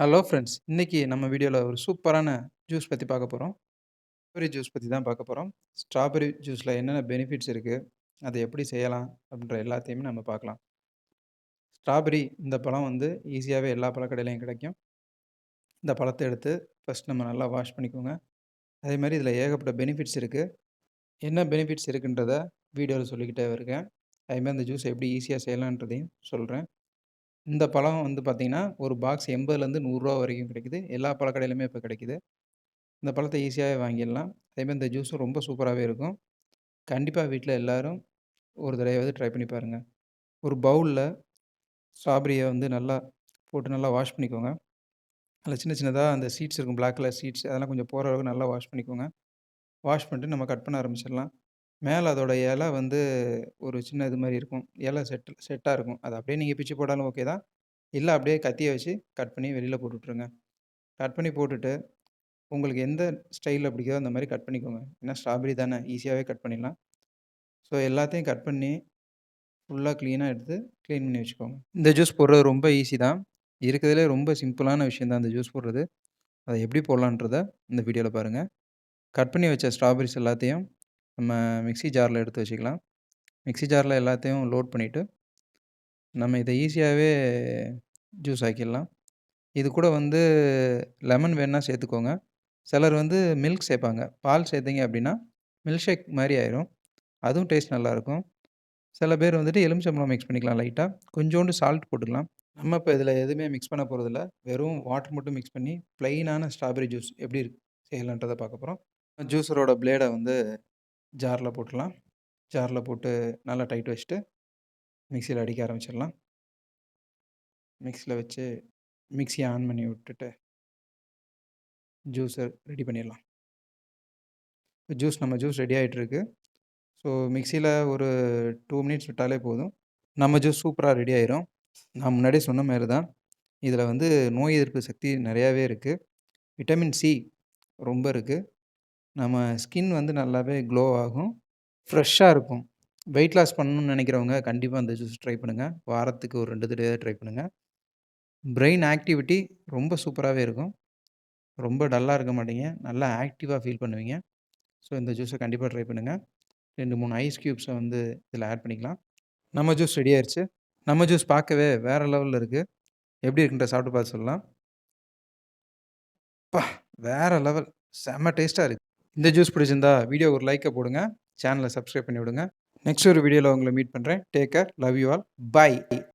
Hello friends. இன்றைக்கி நம்ம வீடியோவில் ஒரு சூப்பரான ஜூஸ் பற்றி பார்க்க போகிறோம் ஸ்ட்ராபெரி ஜூஸ் பற்றி தான் பார்க்க போகிறோம் ஸ்ட்ராபெரி ஜூஸில் என்னென்ன பெனிஃபிட்ஸ் இருக்குது அதை எப்படி செய்யலாம்? அப்படின்ற எல்லாத்தையுமே நம்ம பார்க்கலாம். ஸ்ட்ராபெரி இந்த பழம் வந்து ஈஸியாகவே எல்லா பழக்கடையிலையும் கிடைக்கும். இந்த பழத்தை எடுத்து ஃபஸ்ட் நம்ம நல்லா வாஷ் பண்ணிக்கோங்க. அதே மாதிரி இதில் ஏகப்பட்ட பெனிஃபிட்ஸ் இருக்குது என்ன பெனிஃபிட்ஸ் இருக்குன்றத வீடியோவில் சொல்லிக்கிட்டே இருக்கேன். அதேமாதிரி அந்த ஜூஸ் எப்படி ஈஸியாக செய்யலான்றதையும் சொல்கிறேன் இந்த பழம் வந்து பார்த்தீங்கன்னா, ஒரு பாக்ஸ் ரூ. 80லேருந்து ரூ. 100 வரைக்கும் கிடைக்குது. எல்லா பழக்கடையிலுமே இப்ப கிடைக்குது. இந்த பழத்த ஈஸியாவே வாங்கிடலாம். அதே இந்த ஜூஸும் ரொம்ப சூப்பராவே இருக்கும். கண்டிப்பா வீட்ல எல்லாரும் ஒரு தடவையாவது ட்ரை பண்ணி பாருங்க. ஒரு பவுல்ல ஸ்ட்ராபெரியை வந்து நல்லா போட்டு நல்லா வாஷ் பண்ணிக்கோங்க. அதில சின்ன சின்னதா அந்த சீட்ஸ் இருக்கும். பிளாக் கலர் சீட்ஸ் அதெல்லாம் கொஞ்சம் போற அளவுக்கு நல்லா வாஷ் பண்ணிக்கோங்க. வாஷ் பண்ணிட்டு நம்ம கட் பண்ண ஆரம்பிச்சிடலாம். மேலே அதோட இலை வந்து ஒரு சின்ன இது மாரி இருக்கும். இலை செட் செட்டா இருக்கும். அத அப்படியே நீங்க பிச்சு போட்டாலும் ஓகே தான். இல்ல அப்படியே கத்திய வச்சு கட் பண்ணி வெளில போட்டு விட்டுருங்க. கட் பண்ணி போட்டுட்டு, உங்களுக்கு எந்த ஸ்டைல்ல பிடிக்குதோ அந்த மாரி கட் பண்ணிக்கோங்க. ஏன்னா ஸ்ட்ராபெர்ரி தானே ஈஸியாவே கட் பண்ணிடலாம். ஸோ எல்லாத்தையும் கட் பண்ணி ஃபுல்லா கிளீனா எடுத்து கிளீன் பண்ணி வச்சுக்கோங்க. இந்த ஜூஸ் போடுறது ரொம்ப ஈஸி தான். இருக்கிறதுலே ரொம்ப சிம்பிளான விஷயம் தான் இந்த ஜூஸ் போடுறது. அத எப்படி போடலான்றத இந்த வீடியோல பாருங்க. கட் பண்ணி வச்ச ஸ்ட்ராபெர்ரிஸ் எல்லாத்தையும் நம்ம மிக்ஸி ஜாரில் எடுத்து வச்சுக்கலாம். மிக்ஸி ஜாரில் எல்லாத்தையும் லோட் பண்ணிவிட்டு நம்ம இதை ஈஸியாகவே ஜூஸ் ஆக்கிடலாம். இது கூட வந்து லெமன் வேணால் சேர்த்துக்கோங்க. சிலர் வந்து மில்க் சேர்ப்பாங்க. பால் சேர்த்திங்க அப்படின்னா, மில்க் ஷேக் மாதிரி ஆயிரும். அதுவும் டேஸ்ட் நல்லாயிருக்கும். சில பேர் வந்துட்டு எலுமிச்சம்பழம் மிக்ஸ் பண்ணிக்கலாம் லைட்டாக கொஞ்சோண்டு சால்ட் போட்டுக்கலாம். நம்ம இப்போ இதில் எதுவுமே மிக்ஸ் பண்ண போகிறதில்ல வெறும் வாட்டர் மட்டும் மிக்ஸ் பண்ணி ப்ளைனான ஸ்ட்ராபெரி ஜூஸ் எப்படி செய்யலான்றத பார்க்க போகிறோம் ஜூஸரோட பிளேடை வந்து ஜாரில் போட்டுடலாம். ஜாரில் போட்டு நல்லா டைட் வச்சுட்டு, மிக்சியில் அடிக்க ஆரம்பிச்சிடலாம். மிக்ஸியில் வச்சு மிக்சியை ஆன் பண்ணி விட்டுட்டு ஜூஸை ரெடி பண்ணிடலாம். ஜூஸ் நம்ம ஜூஸ் ரெடி ஆகிட்டுருக்கு ஸோ மிக்சியில் ஒரு டூ மினிட்ஸ் விட்டாலே போதும். நம்ம ஜூஸ் சூப்பராக ரெடி ஆயிரும். நான் முன்னாடியே சொன்ன மாரி தான். இதில் வந்து நோய் எதிர்ப்பு சக்தி நிறையாவே இருக்குது விட்டமின் சி ரொம்ப இருக்குது நம்ம ஸ்கின் வந்து நல்லாவே க்ளோ ஆகும். ஃப்ரெஷ்ஷா இருக்கும். வெயிட் லாஸ் பண்ணணும்னு நெனைக்கிறவங்க கண்டிப்பா அந்த ஜூஸ் ட்ரை பண்ணுங்க. வாரத்துக்கு ஒரு 2 தடவையாவது ட்ரை பண்ணுங்க. பிரெயின் ஆக்டிவிட்டி ரொம்ப சூப்பராவே இருக்கும். ரொம்ப டல்லா இருக்க மாட்டீங்க. நல்லா ஆக்டிவா ஃபீல் பண்ணுவீங்க. ஸோ இந்த ஜூஸ கண்டிப்பா ட்ரை பண்ணுங்க. 2, 3 ஐஸ் கியூப்ஸ வந்து இதில ஆட் பண்ணிக்கலாம். நம்ம ஜூஸ் ரெடி ஆயிருச்சு. நம்ம ஜூஸ் பார்க்கவே வேற லெவல்ல இருக்கு. எப்படி இருக்குன்றத சாப்பிட்டு பார்த்து சொல்லலாம். அப்பா! வேற லெவல். செம்ம டேஸ்ட்டா இருக்கு. இந்த ஜூஸ் பிடிச்சிருந்தா வீடியோ ஒரு லைக்கை போடுங்க. சேனலை சப்ஸ்கிரைப் பண்ணி விடுங்க. நெக்ஸ்ட் ஒரு வீடியோவில் உங்களை மீட் பண்ணுறேன் take care. Love you all. Bye.